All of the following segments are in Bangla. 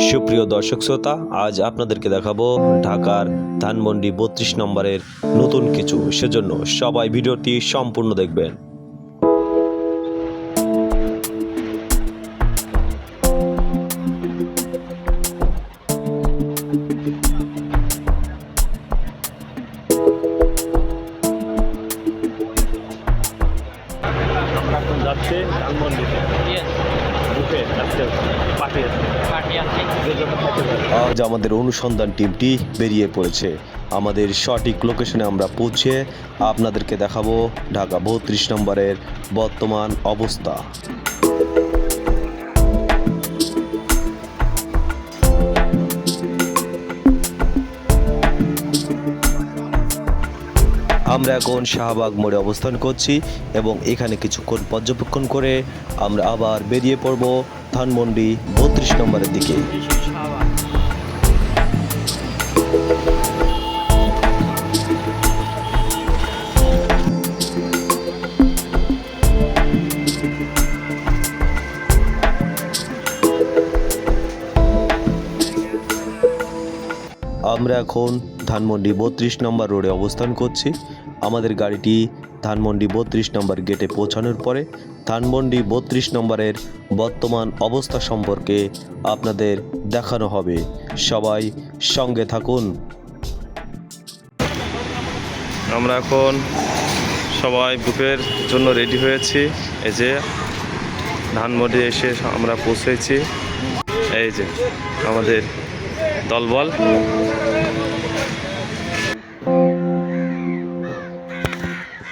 সুপ্রিয় দর্শক শ্রোতা, আজ আপনাদেরকে দেখাবো ঢাকার ধানমন্ডি বত্রিশ নম্বরের নতুন কিছু। সেজন্য সবাই ভিডিওটি সম্পূর্ণ দেখবেন। আমাদের অনুসন্ধান টিমটি বেরিয়ে পড়েছে। আমাদের সঠিক লোকেশনে আমরা পৌঁছে আপনাদেরকে দেখাবো ঢাকা বত্রিশ নম্বরের বর্তমান অবস্থা। আমরা এখন শাহবাগ মোড়ে অবস্থান করছি এবং এখানে কিছুক্ষণ পর্যবেক্ষণ করে আমরা আবার বেরিয়ে পড়ব ধানমন্ডি বত্রিশ নম্বরের দিকে। আমরা এখন ধানমন্ডি বত্রিশ নম্বর রোডে অবস্থান করছি। আমাদের গাড়িটি ধানমন্ডি বত্রিশ নম্বর গেটে পৌঁছানোর পরে ধানমন্ডি বত্রিশ নম্বরের বর্তমান অবস্থা সম্পর্কে আপনাদের দেখানো হবে। সবাই সঙ্গে থাকুন। আমরা এখন সবাই বুফের জন্য রেডি হয়েছি। এই যে ধানমন্ডি এসে আমরা পৌঁছেছি। এই যে আমাদের দলবল।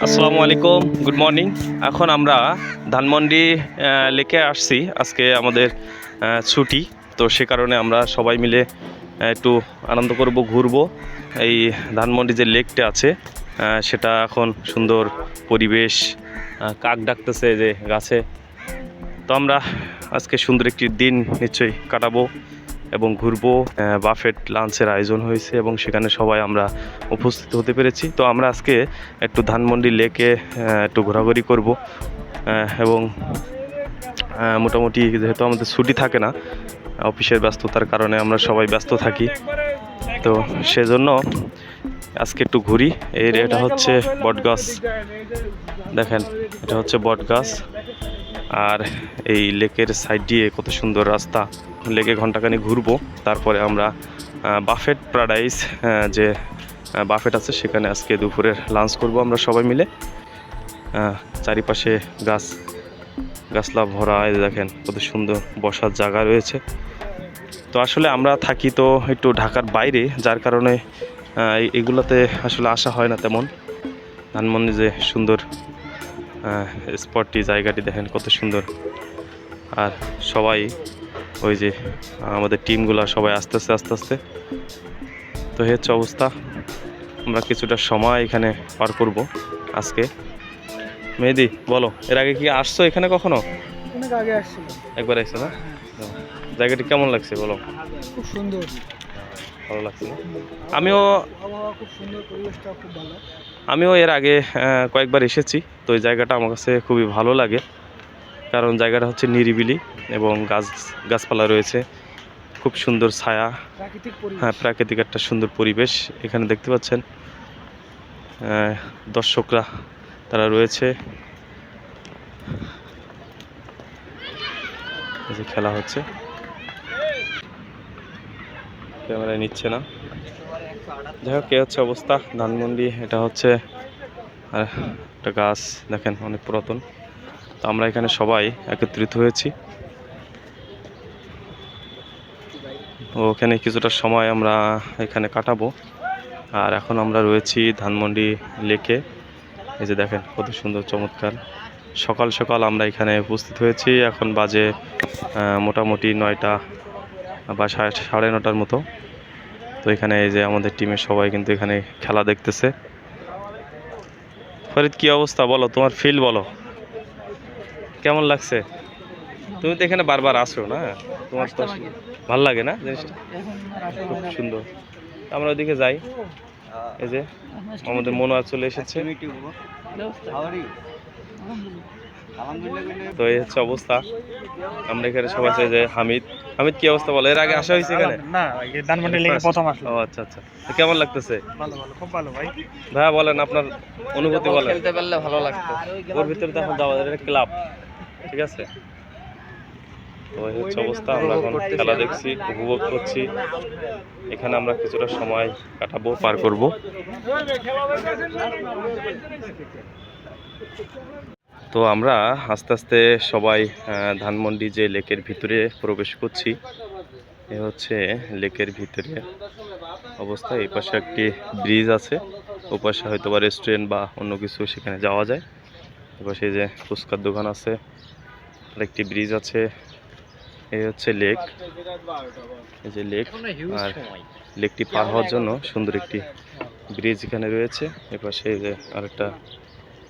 আসসালামু আলাইকুম গুড মর্নিং এখন আমরা ধানমন্ডি লেকে আসছি। আজকে আমাদের ছুটি। তো সে কারণে আমরা সবাই মিলে একটু আনন্দ করব, ঘুরবো। এই ধানমন্ডি যে লেকটা আছে সেটা এখন সুন্দর পরিবেশ কাক ডাকতেছে যে গাছে। তো আমরা আজকে সুন্দর একটি দিন নিশ্চয়ই কাটাবো। এবং ঘুরবো বাফেট লাঞ্চের আয়োজন হয়েছে এবং সেখানে সবাই আমরা উপস্থিত হতে পেরেছি। তো আমরা আজকে একটু ধানমন্ডি লেকে একটু ঘোরাঘুরি করব এবং মোটামুটি যেহেতু আমাদের ছুটি থাকে না, অফিসের ব্যস্ততার কারণে আমরা সবাই ব্যস্ত থাকি। তো সেজন্য আজকে একটু ঘুরি। এর এটা হচ্ছে বটগাছ। দেখেন, এটা হচ্ছে বটগাছ। আর এই লেকের সাইড দিয়ে কত সুন্দর রাস্তা। লেকে ঘন্টাখানি ঘুরবো। তারপরে আমরা বাফেট প্যারাডাইস যে বাফেট আছে সেখানে আজকে দুপুরের লাঞ্চ করব আমরা সবাই মিলে। চারিপাশে গাছ, গাছলা ভরা, এই দেখেন কত সুন্দর বসার জায়গা রয়েছে। তো আসলে আমরা থাকি তো একটু ঢাকার বাইরে, যার কারণে এগুলোতে আসলে আসা হয় না তেমন। ধানমন্ডি যে সুন্দর স্পটটি জায়গাটি দেখেন কত সুন্দর। আর সবাই ওই যে আমাদের টিমগুলো সবাই আস্তে আস্তে আস্তে আস্তে। তো হচ্ছে অবস্থা। আমরা কিছুটা সময় এখানে পার করব আজকে। মেহেদি বলো এর আগে কি আসছো এখানে কখনো? একবার এসছো না? জায়গাটি কেমন লাগছে বলো? খুব সুন্দর। ভালো লাগছে আমিও খুব সুন্দর পরিবেশটা খুব ভালো। আমিও এর আগে কয়েকবার এসেছি। তো এই জায়গাটা আমার কাছে খুবই ভালো লাগে। কারণ জায়গাটা হচ্ছে নিরিবিলি এবং গাছ গাছপালা রয়েছে। খুব সুন্দর ছায়া। হ্যাঁ প্রাকৃতিক একটা সুন্দর পরিবেশ এখানে দেখতে পাচ্ছেন। দর্শকরা তারা রয়েছে। যে খেলা হচ্ছে। ক্যামেরায় নিচ্ছে না। যাই হোক এ হচ্ছে অবস্থা। ধানমন্ডি এটা হচ্ছে একটা গাছ। দেখেন অনেক পুরাতন। তো আমরা এখানে সবাই একত্রিত হয়েছি। ওখানে কিছুটা সময় আমরা এখানে কাটাবো। আর এখন আমরা রয়েছি ধানমন্ডি লেকে। এই যে দেখেন কত সুন্দর চমৎকার। সকাল সকাল আমরা এখানে উপস্থিত হয়েছি। এখন বাজে মোটামুটি নয়টা বা সাড়ে সাড়ে নটার মতো। তো এখানে এই যে আমাদের টিমের সবাই কিন্তু এখানে খেলা দেখতেছে। ফরিদ, কি অবস্থা বলো? তোমার ফিল বলো? কেমন লাগছে? তুমি তো এখানে বারবার আসো না? তোমার তো ভালো লাগে। না জিনিসটা? খুব। সুন্দর। আমরা ওইদিকে যাই। এই যে আমাদের মনোয়ার চলে এসেছে। তো এই হচ্ছে অবস্থা। আমরা এখানে সবাই চাই যে হামিদ। হামিদ কি অবস্থা বলো? এর আগে আসা হয়েছে এখানে? না ধানমন্ডি লেগে প্রথম আসলো। ও আচ্ছা আচ্ছা। তো কেমন লাগতেছে? ভালো ভালো খুব ভালো ভাই। ভাইয়া বলেন আপনার অনুভূতি বলেন। খেলতে পারলে ভালো লাগতো। ওর ভিতরে তো এখন যাওয়া যাবে ক্লাব ঠিক আছে? তো এই হচ্ছে অবস্থা আমরা এখন খেলা দেখছি উপভোগ করছি। এখানে আমরা কিছুটা সময় কাটাবো পার করব। তো আমরা আস্তে আস্তে সবাই ধানমন্ডি যে লেকের ভিতরে প্রবেশ করছি এ হচ্ছে লেকের ভিতরে অবস্থা। এই পাশে একটি ব্রিজ আছে ও পাশে হয়তো বা রেস্টুরেন্ট বা অন্য কিছু সেখানে যাওয়া যায়। এপাশে এই যে ফুচকার দোকান আছে আর একটি ব্রিজ আছে। এই হচ্ছে লেক এই যে লেক আর লেকটি পার হওয়ার জন্য সুন্দর একটি ব্রিজ এখানে রয়েছে। এপাশে যে আরেকটা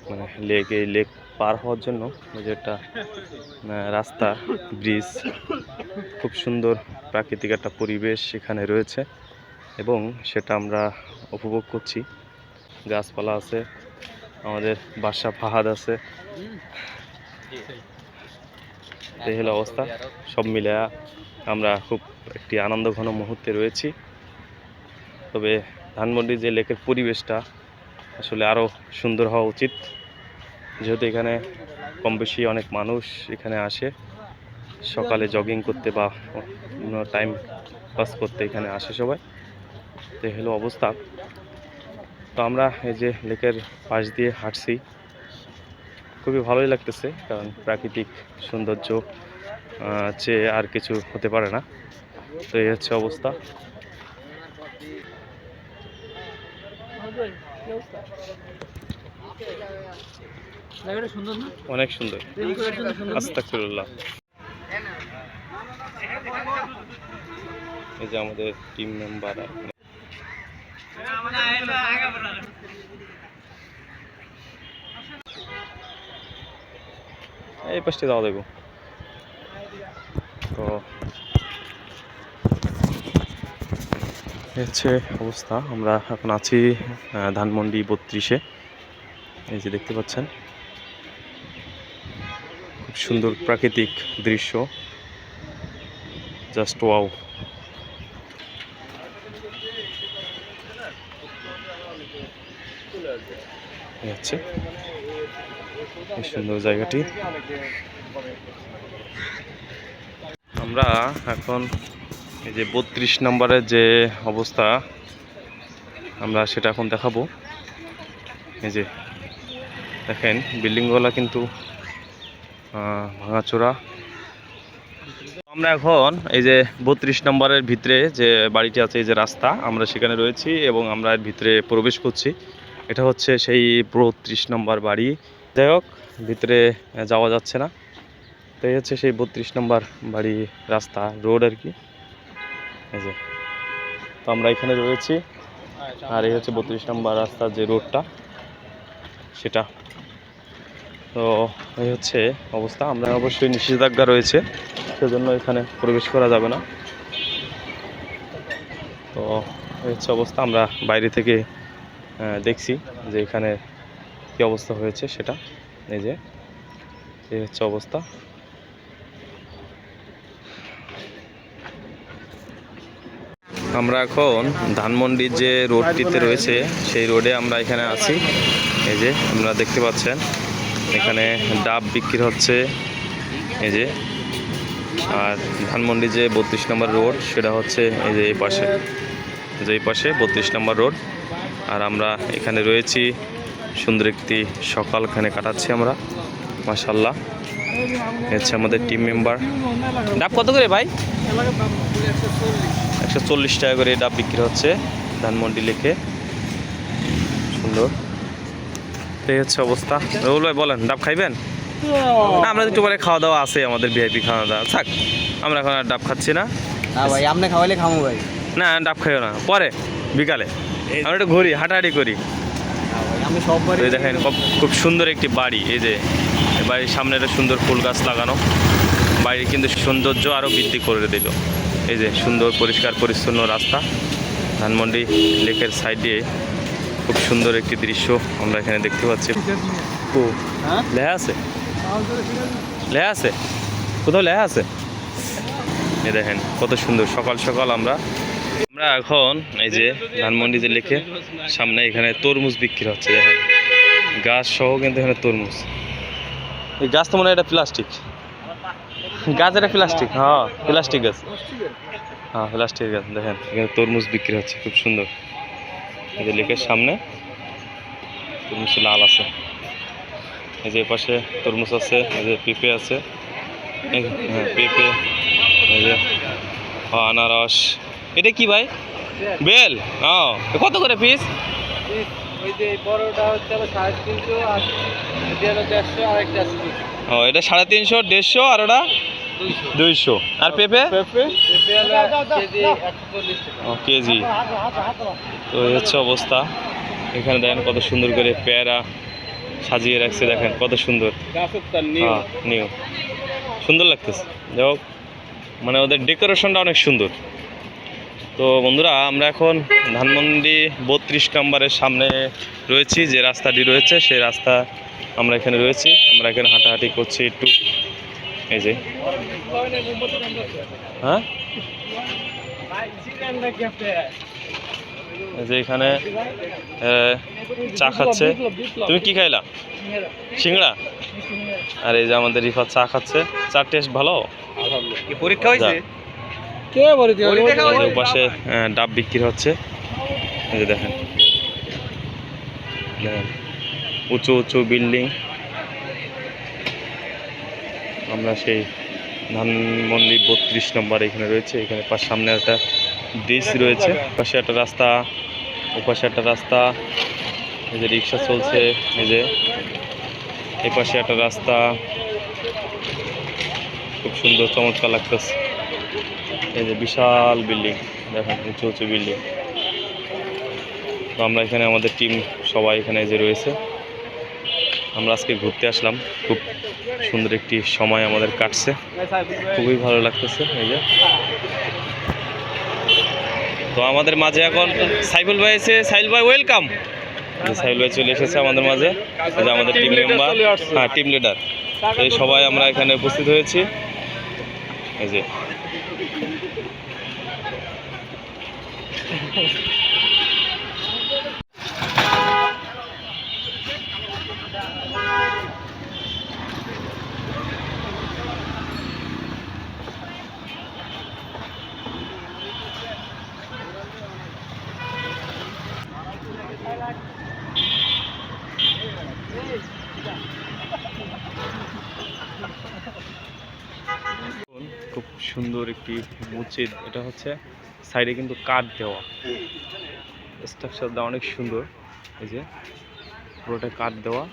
মানে লেক এই লেক পার হওয়ার জন্য এই যে একটা রাস্তা ব্রিজ খুব সুন্দর প্রাকৃতিক একটা পরিবেশ এখানে রয়েছে এবং সেটা আমরা উপভোগ করছি। গাছপালা আছে আমাদের বাসা ফাহাদ আছে। এই হলো অবস্থা। সব মিলে আমরা খুব একটি আনন্দ ঘন মুহূর্তে রয়েছি। তবে ধানমন্ডি যে লেকের পরিবেশটা আসলে আরও সুন্দর হওয়া উচিত। যেহেতু এখানে কম বেশি অনেক মানুষ এখানে আসে। সকালে জগিং করতে বা অন্য টাইম পাস করতে এখানে আসে সবাই। তো হলো অবস্থা। তো আমরা এই যে লেকের পাশ দিয়ে হাঁটছি। খুবই ভালোই লাগতেছে কারণ প্রাকৃতিক সৌন্দর্য চেয়ে আর কিছু হতে পারে না। তো এই হচ্ছে অবস্থা। অনেক সুন্দর। আস্তাকুল্লাহ এই যে আমাদের টিম মেম্বার এই পাশে যাওয়া দেখো তো হচ্ছে অবস্থা। আমরা এখন আছি ধানমন্ডি বত্রিশে। এই যে দেখতে পাচ্ছেন, খুব সুন্দর প্রাকৃতিক দৃশ্য। Just wow. এই হচ্ছে এই সুন্দর জায়গাটি। আমরা এখন এই যে বত্রিশ নম্বরের যে অবস্থা, আমরা সেটা এখন দেখাবো। এই যে দেখেন, বিল্ডিংগুলো কিন্তু ভাঙাচোরা। আমরা এখন এই যে বত্রিশ নম্বরের ভিতরে যে বাড়িটি আছে, এই যে রাস্তা, আমরা সেখানে রয়েছি এবং আমরা এর ভিতরে প্রবেশ করছি। এটা হচ্ছে সেই বত্রিশ নম্বর বাড়ি। যাই হোক, ভিতরে যাওয়া যাচ্ছে না। তো এই হচ্ছে সেই বত্রিশ নম্বর বাড়ি রাস্তা, রোড আর কি। এই যে। তো আমরা এখানে রয়েছি। আর এই হচ্ছে বত্রিশ নম্বর রাস্তার যে রোডটা, সেটা। তো এই হচ্ছে অবস্থা। আমরা অবশ্যই নিষেধাজ্ঞা রয়েছে, সেজন্য এখানে প্রবেশ করা যাবে না। তো এই হচ্ছে অবস্থা। আমরা বাইরে থেকে দেখছি যে এখানে কি অবস্থা হয়েছে সেটা। এই যে, এই হচ্ছে অবস্থা। আমরা এখন ধানমন্ডির যে রোডটিতে রয়েছে, সেই রোডে আমরা এখানে আছি। এই যে, আপনারা দেখতে পাচ্ছেন, এখানে ডাব বিক্রি হচ্ছে। এই যে, আর ধানমন্ডি যে বত্রিশ নম্বর রোড, সেটা হচ্ছে এই যে এই পাশে। যে এই পাশে বত্রিশ নম্বর রোড। আর আমরা এখানে রয়েছি। সুন্দর একটি সকাল এখানে কাটাচ্ছি আমরা। মাসাল্লাহ হচ্ছে আমাদের টিম মেম্বার ডাব কত করে ভাই? একশো চল্লিশ টাকা করে ডাব বিক্রি হচ্ছে ধানমন্ডি লেখে সুন্দর। এই হচ্ছে অবস্থা। রহুল ভাই বলেন ডাব খাইবেন? না আমরা একটু পরে খাওয়া দাওয়া আছে আমাদের ভিআইপি খাওয়া দাওয়া থাক আমরা এখন আর ডাব খাচ্ছি না। না ভাই আপনি খাওয়াইলে খামো ভাই। না ডাব খাইও না। পরে বিকালে। আমরা একটু ঘুরি হাঁটাহাঁটি করি। আমি সব দেখেন খুব সুন্দর একটি বাড়ি এই যে বাড়ির সামনে একটা সুন্দর ফুল গাছ লাগানো। বাড়ির কিন্তু সৌন্দর্য আরও বৃদ্ধি করে দিল। এই যে সুন্দর পরিষ্কার পরিচ্ছন্ন রাস্তা। ধানমন্ডি লেকের সাইডে খুব সুন্দর একটি দৃশ্য আমরা এখানে দেখতে পাচ্ছি। ও লেহা আছে? লেহা আছে? কোথাও লেহা আছে? এ দেখেন কত সুন্দর সকাল সকাল আমরা আমরা এখন এই যে ধানমন্ডি যে লিখে সামনে এখানে তরমুজ বিক্রি হচ্ছে দেখেন। গাছ সহ কিন্তু এখানে তরমুজ। এই গাছ তো মনে হয় এটা প্লাস্টিক। গাছ এটা প্লাস্টিক হ্যাঁ প্লাস্টিক গাছ। হ্যাঁ প্লাস্টিক গাছ দেখেন এখানে তরমুজ বিক্রি হচ্ছে খুব সুন্দর। এই যে লেকের সামনে তরমুজ লাল আছে। এই যে পাশে তরমুজ আছে এই যে পেঁপে আছে। হ্যাঁ পেঁপে এই যে ও, আনারস। এটা কি ভাই? বেল? ও কত করে পিস ও, এটা সাড়ে তিনশো, দেড়শো আর ওটা? দুইশো। আর পেঁপে? কেজি। তো হচ্ছে অবস্থা। এখানে দেখেন কত সুন্দর করে পেয়ারা সাজিয়ে রাখছে, দেখেন কত সুন্দর। হ্যাঁ নিউ। সুন্দর লাগতেছে। যাই মানে ওদের ডেকোরেশনটা অনেক সুন্দর। তো বন্ধুরা আমরা এখন ধানমন্ডি বত্রিশ নম্বরের সামনে রয়েছি যে রাস্তাটি রয়েছে সেই রাস্তা আমরা এখানে রয়েছি। আমরা এখানে হাঁটাহাঁটি করছি একটু। এই যে। হ্যাঁ? এই যে এখানে চা খাচ্ছে। তুমি কি খাইলা? সিংড়া? আর এই যে আমাদের রিফাত চা খাচ্ছে। চার টেস্ট ভালো? পরীক্ষা হয়েছে? কে বলে পাশে ডাব। বিক্রি হচ্ছে। এই যে দেখেন। উঁচু উঁচু বিল্ডিং। আমরা সেই ধানমন্ডি বত্রিশ নম্বর এখানে রয়েছে। এখানে পাশ সামনে একটা ব্রিজ রয়েছে। পাশে একটা রাস্তা। ওপাশে একটা রাস্তা। এই যে রিক্সা চলছে। এই যে এই পাশে একটা রাস্তা। খুব সুন্দর চমৎকার লাগতেছে। এই যে বিশাল বিল্ডিং দেখেন উঁচু উঁচু বিল্ডিং। তো আমরা এখানে আমাদের টিম সবাই এখানে যে রয়েছে আমরা আজকে ঘুরতে আসলাম। খুব সুন্দর একটি সময় আমাদের কাটছে। খুবই ভালো লাগতেছে এই যে। তো আমাদের মাঝে এখন সাইফুল ভাই এসে সাইল ভাই ওয়েলকাম। সাইল ভাই চলে এসেছে আমাদের মাঝে। এই যে আমাদের টিম মেম্বার হ্যাঁ টিম লিডার এই সবাই আমরা এখানে উপস্থিত হয়েছি। এই যে খুব সুন্দর একটি মসজিদ। এটা হচ্ছে সাইডে কিন্তু কাঠ দেওয়া। স্ট্রাকচারটা অনেক সুন্দর। এই যে, পুরোটা কাঠ দেওয়া।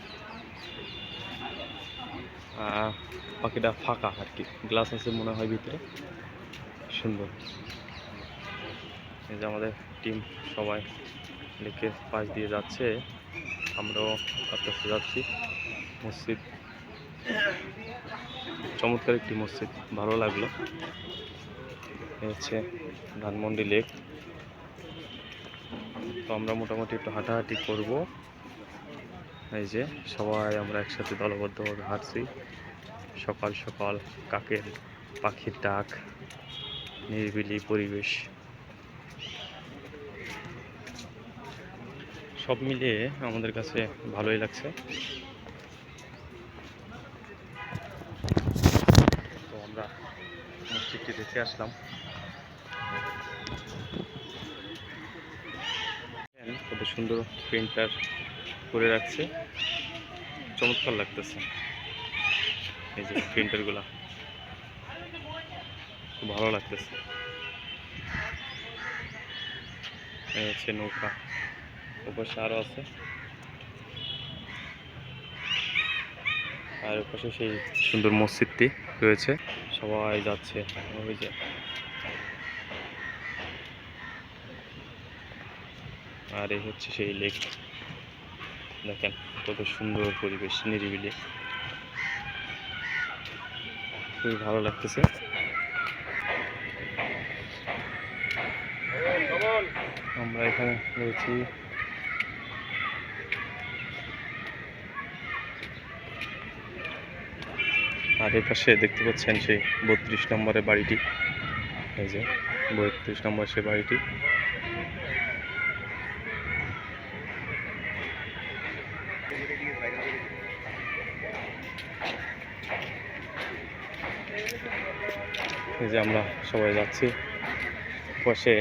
বাকিটা ফাঁকা আর কি। গ্লাস আছে মনে হয় ভিতরে। সুন্দর। এই যে আমাদের টিম সবাই লেকে পাশ দিয়ে যাচ্ছে। আমরাও আস্তে যাচ্ছি। মসজিদ। চমৎকার একটি মসজিদ। ভালো লাগল। হচ্ছে ধানমন্ডি লেক। তো আমরা মোটামুটি একটু হাঁটাহাঁটি করব। এই যে সবাই আমরা একসাথে দলবদ্ধভাবে হাঁটছি। সকাল সকাল কাকের পাখির ডাক, নিরিবিলি পরিবেশ। সব মিলিয়ে আমাদের কাছে ভালোই লাগছে। তো আমরা মসজিদটি দেখে আসলাম। সুন্দর প্রিন্টার করে রাখছে। চমৎকার লাগতেছে এই যে প্রিন্টারগুলা। খুব ভালো লাগতেছে। হচ্ছে নৌকা। ওপাশে আরও আছে। আর ওপাশে সেই সুন্দর মসজিদটি রয়েছে। সবাই যাচ্ছে। ওই যে আর এই হচ্ছে সেই লেক দেখেন কত সুন্দর পরিবেশ, নিরিবিলি। খুবই ভালো লাগতেছে। আমরা এখানে রয়েছি। আর এই পাশে দেখতে পাচ্ছেন সেই বত্রিশ নম্বরের বাড়িটি। এই যে বত্রিশ নম্বর সে বাড়িটি। এই যে আমরা সবাই যাচ্ছি। বসে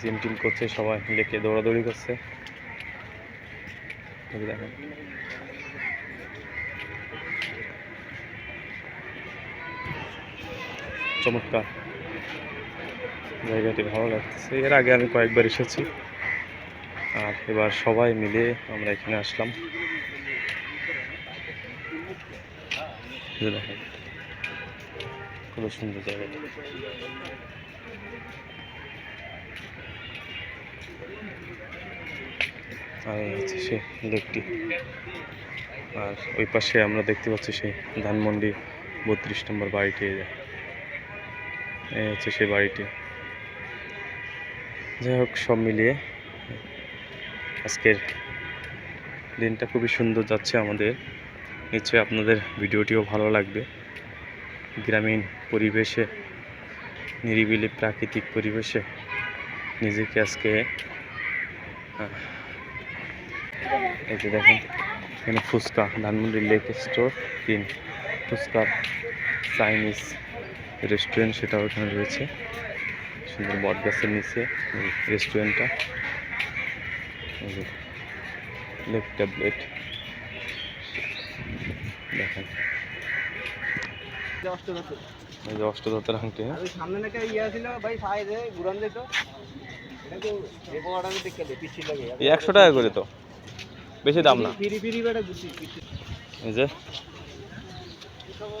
জিম টিম করছে সবাই, লেকে দৌড়াদৌড়ি করছে। দেখেন। চমৎকার। জায়গাটি ভালো লাগতেছে। এর আগে আমি কয়েকবার এসেছি। আর এবার সবাই মিলে আমরা এখানে আসলাম। খুব সুন্দর জায়গাটি আর হচ্ছে সে লেকটি আর ওই পাশে আমরা দেখতে পাচ্ছি সেই ধানমন্ডি বত্রিশ নম্বর বাড়িটি এই হচ্ছে সেই বাড়িটি যাই হোক সব মিলিয়ে আজকের দিনটা খুবই সুন্দর যাচ্ছে আমাদের। নিশ্চয়ই আপনাদের ভিডিওটিও ভালো লাগবে। গ্রামীণ পরিবেশে, নিরিবিলি প্রাকৃতিক পরিবেশে নিজেকে আজকে এই যে দেখেন, এখানে ফুচকা ধানমন্ডি লেক স্টোর, তিন ফুচকার চাইনিজ রেস্টুরেন্ট সেটাও এখানে রয়েছে। সুন্দর বটগাছের নিচে রেস্টুরেন্টটা। Lake tablet. দেখেন এই যে অষ্টদত্তের আংটি হ্যাঁ? সামনে নাকি ইয়ে ছিল ভাই সাইডে ঘুরান যেত একশো টাকা করে তো বেশি দাম না এই যে কেমন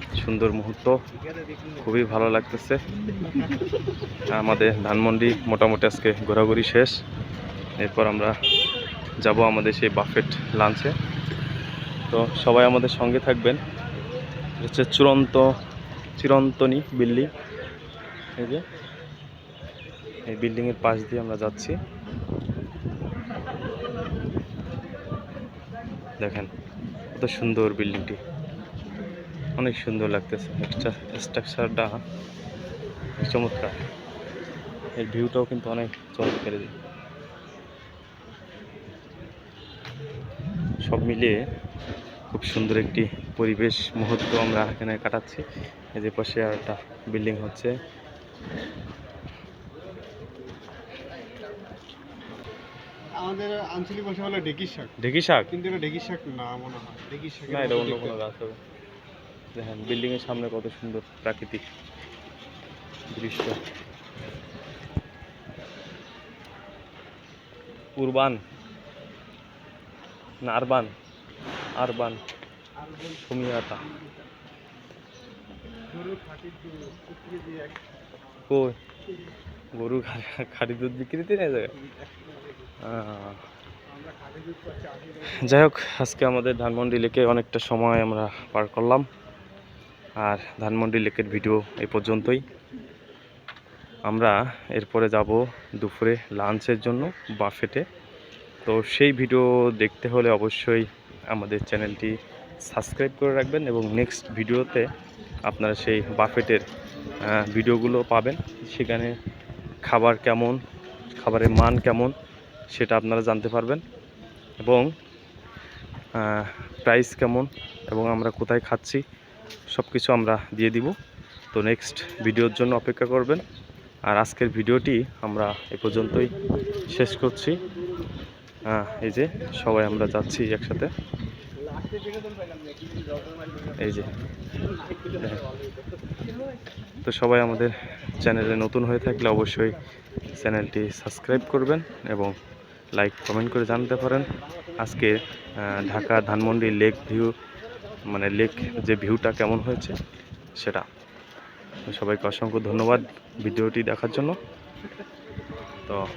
সুন্দর মুহূর্ত। খুবই ভালো লাগতেছে। আমাদের ধানমন্ডি মোটামুটি আজকে ঘোরাঘুরি শেষ। এরপর আমরা যাব আমাদের সেই বাফেট লাঞ্চে। তো সবাই আমাদের সঙ্গে থাকবেন। হচ্ছে চূড়ান্ত চিরন্তনী বিল্ডিং। এই যে, এই বিল্ডিংয়ের পাশ দিয়ে আমরা যাচ্ছি। দেখেন, কত সুন্দর বিল্ডিংটি। অনেক সুন্দর লাগতেছে। স্ট্রাকচারটা চমৎকার। এর ভিউটাও কিন্তু অনেক চমৎকার। সব মিলিয়ে খুব সুন্দর একটি পরিবেশ মুহূর্ত আমরা এখানে কাটাচ্ছি। এই যে পাশে আর একটা বিল্ডিং হচ্ছে। আমাদের আঞ্চলিক ভাষা হলো ডেকি শাক। ঢেকি শাক? কিন্তু এটা ডেকি শাক না মনে হয়। ডেকি শাক না এটা অন্য কোনো গাছ হবে। দেখেন বিল্ডিং এর সামনে কত সুন্দর প্রাকৃতিক দৃশ্য। উরবান, নারবান, আরবান সুমিয়াটা কই? গরু খাঁটি দুধ বিক্রিতে নেই আহ। যাই হোক, আজকে আমাদের ধানমন্ডি লেকে অনেকটা সময় আমরা পার করলাম। আর ধানমন্ডি লেকের ভিডিও এই পর্যন্তই। আমরা এরপরে যাব দুপুরে লাঞ্চের জন্য বাফেটে। তো সেই ভিডিও দেখতে হলে অবশ্যই আমাদের চ্যানেলটি সাবস্ক্রাইব করে রাখবেন এবং নেক্সট ভিডিওতে আপনারা সেই বাফেটের ভিডিওগুলো পাবেন। সেখানে খাবার কেমন, খাবারের মান কেমন সেটা আপনারা জানতে পারবেন এবং প্রাইস কেমন এবং আমরা কোথায় খাচ্ছি সব কিছু আমরা দিয়ে দিব। তো নেক্সট ভিডিওর জন্য অপেক্ষা করবেন। আর আজকের ভিডিওটি আমরা এ পর্যন্তই শেষ করছি। এই যে সবাই আমরা যাচ্ছি একসাথে। এই যে, তো সবাই আমাদের চ্যানেলে নতুন হয়ে থাকলে অবশ্যই চ্যানেলটি সাবস্ক্রাইব করবেন এবং লাইক কমেন্ট করে জানতে পারেন। আজকে ঢাকা ধানমন্ডি লেক ভিউ মানে লেক যে ভিউটা কেমন হয়েছে, সেটা। সবাইকে অসংখ্য ধন্যবাদ ভিডিওটি দেখার জন্য। তো,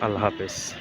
আল্লাহ হাফেজ।